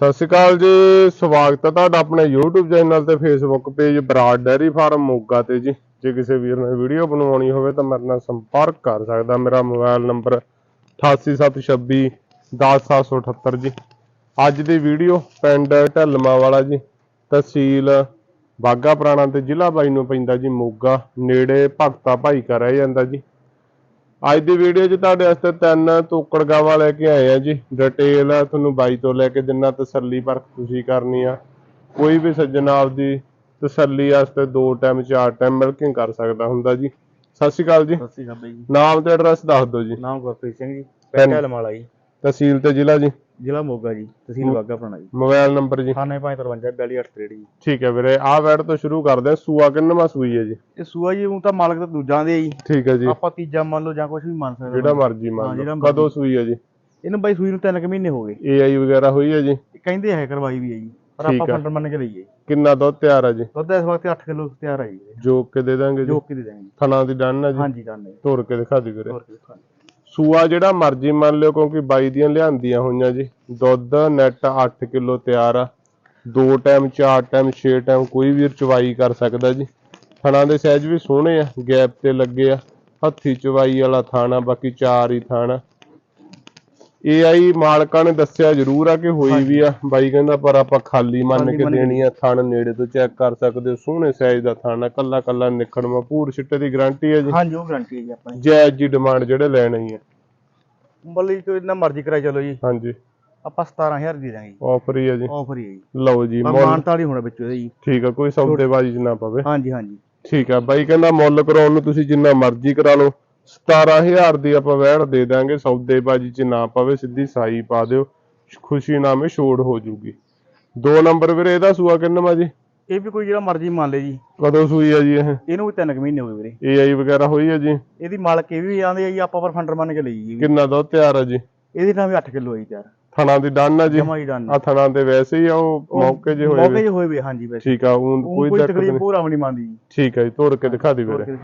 ਸਤਿ ਸ਼੍ਰੀ ਅਕਾਲ ਜੀ, ਸਵਾਗਤ ਹੈ ਤੁਹਾਡਾ ਆਪਣੇ YouTube ਚੈਨਲ ਤੇ Facebook page Brar dairy farm, Moga ਤੇ ਜੀ। ਜੇ ਕਿਸੇ ਵੀਰ ਨੇ ਵੀਡੀਓ ਬਣਵਾਉਣੀ ਹੋਵੇ ਤਾਂ ਮੇਰੇ ਨਾਲ ਸੰਪਰਕ ਕਰ ਸਕਦਾ। ਮੇਰਾ ਮੋਬਾਈਲ ਨੰਬਰ 88726 10778 ਜੀ। ਅੱਜ ਦੀ ਵੀਡੀਓ ਪਿੰਡ ਢਲਮਾ ਵਾਲਾ ਜੀ, ਤਹਿਸੀਲ ਬਾਗਾ ਪੁਰਾਣਾ ਤੇ ਜ਼ਿਲ੍ਹਾ ਬਾਈ ਨੂੰ ਪੈਂਦਾ ਜੀ, ਮੋਗਾ। ਨੇੜੇ ਭਗਤਾ ਭਾਈ ਕਾ ਰਹਿ ਜਾਂਦਾ ਜੀ। ਅੱਜ ਦੀ ਵੀਡੀਓ 'ਚ ਤੁਹਾਡੇ ਵਾਸਤੇ ਤਿੰਨ ਤੋਕੜ ਗਾਵਾਂ ਲੈ ਕੇ ਆਏ ਆ ਜੀ। ਡਿਟੇਲ ਤੁਹਾਨੂੰ ਬਾਈ ਤੋਂ ਲੈ ਕੇ ਜਿੰਨਾ ਤਸੱਲੀ ਪਰਖ ਤੁਸੀਂ ਕਰਨੀ ਆ। ਕੋਈ ਵੀ ਸੱਜਣ ਆਪਦੀ ਤਸੱਲੀ ਵਾਸਤੇ ਦੋ ਟਾਈਮ ਚਾਰ ਟਾਈਮ ਮਿਲਕਿੰਗ ਕਰ ਸਕਦਾ ਹੁੰਦਾ ਜੀ। ਸਤਿ ਸ਼੍ਰੀ ਅਕਾਲ ਜੀ। ਸਤਿ ਸ਼੍ਰੀ ਅਕਾਲ ਬਾਈ ਜੀ। ਨਾਮ ਤੇ ਐਡਰੈਸ ਦੱਸ ਦਿਓ ਜੀ। ਨਾਮ ਗੁਰਪ੍ਰੀਤ ਸਿੰਘ ਜੀ ਪਿੰਡ- ਪਿੰਡ ਹਲਮਾਲਾ ਜੀ। ਤਹਿਸੀਲ ਤੇ ਜ਼ਿਲ੍ਹਾ ਜੀ? ਜ਼ਿਲ੍ਹਾ ਮੋਗਾ ਜੀ ਤਹਿਸੀਲ ਬਾਗਾ ਪੁਰਾਣਾ ਜੀ। ਮੋਬਾਈਲ ਨੰਬਰ ਜੀ। 9553 42863 ਜੀ ਠੀਕ ਹੈ ਵੀਰੇ ਆਹ ਵੈਟ ਤੋਂ ਸ਼ੁਰੂ ਕਰਦੇ ਆ ਸੂਆ ਕਿੰਨਵਾਂ ਸੂਈ ਹੈ ਜੀ? ਇਹ ਸੂਆ ਜੀ ਉਹ ਤਾਂ ਮਾਲਕ ਤਾਂ ਦੂਜਾਂ ਦੇ ਜੀ। ਠੀਕ ਹੈ ਜੀ। ਆਪਾਂ ਤੀਜਾ ਮੰਨ ਲਓ ਜਾਂ ਕੁਝ ਵੀ ਮੰਨ ਸਕਦੇ ਜਿਹੜਾ। ਮਰਜ਼ੀ ਮੰਨ ਲਓ। ਕਦੋਂ ਸੂਈ ਹੈ ਜੀ? ਇਹਨੂੰ ਬਾਈ ਸੂਈ ਨੂੰ ਤਿੰਨ ਕੁ ਮਹੀਨੇ ਹੋ ਗਏ। ਏਆਈ ਵਗੈਰਾ ਹੋਈ ਹੈ ਜੀ? ਕਹਿੰਦੇ ਹੈ ਕਰਵਾਈ ਵੀ ਹੈ ਜੀ ਪਰ ਆਪਾਂ। ਫੰਡਰ ਮੰਨ ਕੇ ਲਈਏ। ਕਿੰਨਾ ਦੁੱਧ ਤਿਆਰ ਹੈ ਜੀ? ਦੁੱਧ ਇਸ ਵਕਤ 8 ਕਿਲੋ ਤਿਆਰ ਹੈ ਜੀ। ਜੋ ਕੇ ਦੇ ਦਾਂਗੇ ਜੀ? ਜੋ ਕਿ ਦੇ ਦਾਂਗੇ ਥਣਾ ਦੀ ਡਨ ਹੈ ਜੀ? ਹਾਂਜੀ ਡਨ ਹੈ ਤੋੜ ਕੇ ਦਿਖਾ ਦੀ ਵੀਰੇ। ਹੋਰ ਕੀ ਦਿਖਾਉਣਾ। ਸੂਆ ਜਿਹੜਾ ਮਰਜ਼ੀ ਮੰਨ ਲਿਓ ਕਿਉਂਕਿ ਬਾਈ ਦੀਆਂ ਲਿਆਂਦੀਆਂ ਹੋਈਆਂ ਜੀ। ਦੁੱਧ ਨੈਟ 8 ਕਿਲੋ ਤਿਆਰ ਆ। ਦੋ ਟਾਈਮ ਚਾਰ ਟਾਈਮ ਛੇ ਟਾਈਮ ਕੋਈ ਵੀ ਚਵਾਈ ਕਰ ਸਕਦਾ ਜੀ। ਥਣਾ ਦੇ ਸਾਈਜ਼ ਵੀ ਸੋਹਣੇ ਆ, ਗੈਪ ਤੇ ਲੱਗੇ ਆ। ਹੱਥੀ ਚਵਾਈ ਵਾਲਾ ਥਾਣਾ ਬਾਕੀ ਚਾਰ ਹੀ ਥਾਣਾ AI ਮਾਲਕਾਂ ਨੇ ਦੱਸਿਆ ਜ਼ਰੂਰ ਆ ਕਿ ਹੋਈ ਵੀ ਆ। ਬਾਈ ਕਹਿੰਦਾ ਪਰ ਆਪਾਂ ਖਾਲੀ ਮੰਨ ਕੇ ਦੇਣੀ ਆ ਥਣ ਨੇੜੇ ਤੋਂ ਚੈੱਕ ਕਰ ਸਕਦੇ ਹੋ। ਸੋਹਣੇ ਸਾਈਜ਼ ਦਾ ਥਾਣਾ ਕੱਲਾ ਕੱਲਾ ਨਿਖੜਵਾ ਪੂਰ ਛਿੱਟੇ ਦੀ ਗਾਰੰਟੀ ਹੈ ਜੀ। ਹਾਂਜੀ ਉਹ ਗਾਰੰਟੀ ਹੈ ਜੀ ਆਪਾਂ ਦੀ ਜਾਇਜ਼ ਜੀ ਡਿਮਾਂਡ ਜਿਹੜੇ ਲੈਣੇ ਹੀ ਆ। ਬੋਲੀ ਕੋਈ ਇੰਨਾ ਮਰਜ਼ੀ ਕਰਾਈ ਚਲੋ ਜੀ। ਹਾਂਜੀ। ਆਪਾਂ 17000 ਦੇ ਦਾਂਗੇ ਆਫਰ ਹੀ ਆ ਜੀ। ਆਫਰ ਹੀ ਹੈ ਜੀ। ਲਓ ਜੀ ਮੁੱਲ। ਮਾਨਤਾਲੀ ਹੋਣਾ ਵਿੱਚੋਂ ਜੀ। ਠੀਕ ਆ ਕੋਈ ਸੌਦੇਬਾਜ਼ੀ ਚ ਨਾ ਪਵੇ। ਹਾਂਜੀ ਹਾਂਜੀ। ਠੀਕ ਆ ਬਾਈ ਕਹਿੰਦਾ ਮੁੱਲ ਕਰਾਉਣ ਨੂੰ ਤੁਸੀਂ ਜਿੰਨਾ ਮਰਜ਼ੀ ਕਰਾ ਲਓ। 17000 ਦੀ ਆਪਾਂ ਵਹਿੜ ਦੇ ਦਾਂਗੇ ਸੌਦੇਬਾਜ਼ੀ ਚ ਨਾ ਪਵੇ ਸਿੱਧੀ ਸਾਈ ਪਾ ਦਿਓ ਖੁਸ਼ੀ ਨਾਮੇ ਛੋੜ ਹੋ ਜੂਗੀ। ਦੋ ਨੰਬਰ ਵੀਰੇ ਇਹਦਾ ਸੂਆ ਕਿੰਨਾ ਜੀ? ਇਹ ਵੀ ਕੋਈ ਜਿਹੜਾ ਮਰਜ਼ੀ ਮੰਨ ਲੈ ਜੀ। ਕਦੋਂ ਸੂਈ ਆ ਜੀ ਇਹ? ਇਹਨੂੰ ਵੀ ਤਿੰਨ ਕੁ ਮਹੀਨੇ ਹੋ ਗਏ ਵੀਰੇ। ਏਆਈ ਵਗੈਰਾ ਹੋਈ ਆ ਜੀ? ਇਹਦੀ ਮਾਲਕ ਇਹ ਵੀ ਆਂਦੇ ਆ ਜੀ ਆਪਾਂ ਪਰ ਫੰਡਰ ਮੰਨ ਕੇ ਲਈ ਜੀ। ਕਿੰਨਾ ਦੁੱਧ ਤਿਆਰ ਆ ਜੀ? ਇਹਦੀ ਤਾਂ ਵੀ 8 ਕਿਲੋ ਹੋਈ ਤਿਆਰ। ਥਣਾ ਦੀ ਡਨ ਆ ਜੀ? ਜਮਾ ਹੀ ਡਨ। ਆ ਥਣਾ ਦੇ ਵੈਸੇ ਹੀ ਆ ਉਹ ਮੌਕੇ ਜੇ ਹੋਏ ਮੌਕੇ। ਜੇ ਹੋਏ ਵੇ ਹਾਂਜੀ ਵੈਸੇ। ਠੀਕ ਆ ਉਹ ਕੋਈ ਤਕਲੀਫ ਪੂਰਾ ਨਹੀਂ ਮੰਨਦੀ ਠੀਕ ਆ ਜੀ ਤੋੜ ਕੇ ਦਿਖਾ ਦੀ ਵੀਰੇ।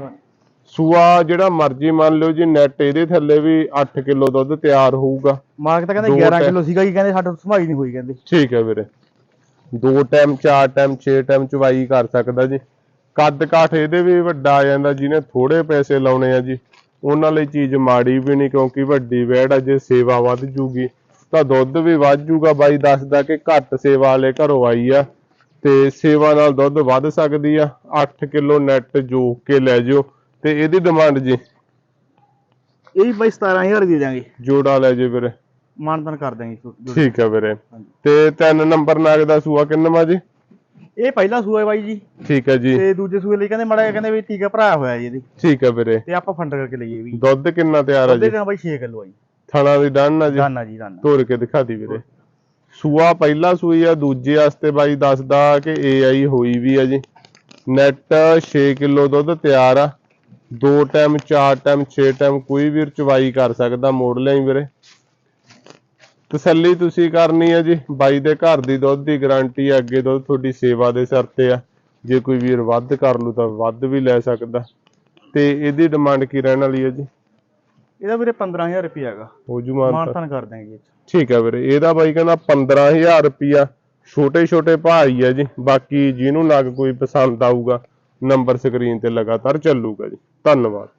ਸੂਆ ਜਿਹੜਾ ਮਰਜ਼ੀ ਮੰਨ ਲਿਓ ਜੀ ਨੈਟ ਇਹਦੇ ਥੱਲੇ ਵੀ 8 ਕਿਲੋ ਦੁੱਧ ਤਿਆਰ ਹੋਊਗਾ। ਮਾਲਕ ਤਾਂ ਕਹਿੰਦੇ 11 ਟੈ- ਕਿਲੋ ਸੀਗਾ ਜੀ ਕਹਿੰਦੇ ਸਾਡੇ ਸੰਭਾਈ ਨਹੀਂ ਹੋਈ ਕਹਿੰਦੇ। ਠੀਕ ਹੈ ਵੀਰੇ। ਦੋ ਟਾਈਮ ਚਾਰ ਟਾਈਮ 6 ਟਾਈਮ ਚਵਾਈ ਕਰ ਸਕਦਾ ਜੀ। ਕੱਦ ਕਾਠ ਇਹਦੇ ਵੀ ਵੱਡਾ ਆ ਜਾਂਦਾ ਜਿਹਨੇ ਥੋੜੇ ਪੈਸੇ ਲਾਉਣੇ ਆ ਜੀ। ਉਹਨਾਂ ਲਈ ਚੀਜ਼ ਮਾੜੀ ਵੀ ਨਹੀਂ ਕਿਉਂਕਿ ਵੱਡੀ ਵੈੜ ਆ ਜੇ ਸੇਵਾ ਵੱਧ ਜੂਗੀ ਤਾਂ ਦੁੱਧ ਵੀ ਵੱਧ ਜੂਗਾ। ਬਾਈ ਦੱਸਦਾ ਕਿ ਘੱਟ ਸੇਵਾ ਵਾਲੇ ਘਰੋਂ ਆਈ ਆ ਤੇ ਸੇਵਾ ਨਾਲ ਦੁੱਧ ਵੱਧ ਸਕਦੀ ਆ। 8 ਕਿਲੋ ਨੈਟ ਜੋਕ ਕੇ ਲੈ ਜਿਓ। ਤੇ ਇਹਦੀ ਡਿਮਾਂਡ ਜੀ? ਇਹ ਵੀ ਬਾਈ 17000 ਦੇ ਦਾਂਗੇ ਜੋੜਾ ਲੈ ਜੇ ਵੀਰੇ। ਮਾਨਤਨ ਕਰ ਦਾਂਗੇ ਠੀਕ ਹੈ ਵੀਰੇ। ਤੇ ਤਿੰਨ ਨੰਬਰ ਨਾਗ ਦਾ ਸੂਆ ਕਿੰਨਵਾ ਜੀ? ਇਹ ਪਹਿਲਾ ਸੂਆ ਹੈ ਬਾਈ ਜੀ। ਠੀਕ ਹੈ ਜੀ। ਤੇ ਦੂਜੇ ਸੂਏ ਲਈ ਕਹਿੰਦੇ ਮੜਾ ਕਹਿੰਦੇ ਵੀ ਟੀਕਾ ਭਰਾਇਆ ਹੋਇਆ ਜੀ ਇਹਦੀ। ਠੀਕ ਹੈ ਵੀਰੇ। ਤੇ ਆਪਾਂ ਫੰਡਰ ਕਰਕੇ ਲਈਏ ਵੀ। ਦੁੱਧ ਕਿੰਨਾ ਤਿਆਰ ਹੈ ਉਹਦੇ ਜੀ? ਨਾਲ ਬਾਈ 6 ਕਿਲੋ ਆ ਜੀ। ਥਣਾ ਦੀ ਡਨ ਆ ਜੀ? ਦਾਨਾ ਜੀ ਦਾਨਾ ਤੋੜ ਕੇ ਦਿਖਾ ਦੀ ਵੀਰੇ। ਸੂਆ ਪਹਿਲਾ ਸੂਈ ਆ ਦੂਜੇ ਵਾਸਤੇ ਬਾਈ ਦੱਸਦਾ ਕਿ AI ਹੋਈ ਵੀ ਆ ਜੀ। ਨੈਟ 6 ਕਿਲੋ ਦੁੱਧ ਤਿਆਰ ਆ। ਦੋ ਟਾਈਮ ਚਾਰ ਟਾਈਮ 6 ਟਾਈਮ ਕੋਈ ਵੀ ਚਵਾਈ ਕਰ ਸਕਦਾ ਮੋੜ ਲਿਆਈ ਵੀਰੇ। ਤਸੱਲੀ ਤੁਸੀਂ ਕਰਨੀ ਹੈ ਜੀ ਬਾਈ ਦੇ ਘਰ ਦੀ ਦੁੱਧ ਦੀ ਗਾਰੰਟੀ ਹੈ ਅੱਗੇ ਦੁੱਧ ਤੁਹਾਡੀ ਸੇਵਾ ਦੇ ਸਿਰ ਤੇ ਆ ਜੇ ਕੋਈ ਵੀਰ ਵੱਧ ਕਰ ਲੂ ਤਾਂ ਵੱਧ ਵੀ ਲੈ ਸਕਦਾ। ਤੇ ਇਹਦੀ ਡਿਮਾਂਡ ਕੀ ਰਹਿਣ ਵਾਲੀ ਹੈ ਜੀ? ਇਹਦਾ ਵੀਰੇ 15000 ਰੁਪਏ ਹੈਗਾ। ਹੋ ਜੂ ਮਾਨਤਾ। ਮਾਨਤਨ ਕਰ ਦਾਂਗੇ ਠੀਕ ਹੈ ਵੀਰੇ ਇਹਦਾ ਬਾਈ ਕਹਿੰਦਾ 15000 ਰੁਪਿਆ ਛੋਟੇ ਛੋਟੇ ਭਾਈ ਆ ਜੀ ਬਾਕੀ ਜਿਹਨੂੰ ਨਗ ਕੋਈ ਪਸੰਦ ਆਊਗਾ ਨੰਬਰ ਸਕਰੀਨ ਤੇ ਲਗਾਤਾਰ ਚੱਲੂਗਾ ਜੀ। ਧੰਨਵਾਦ।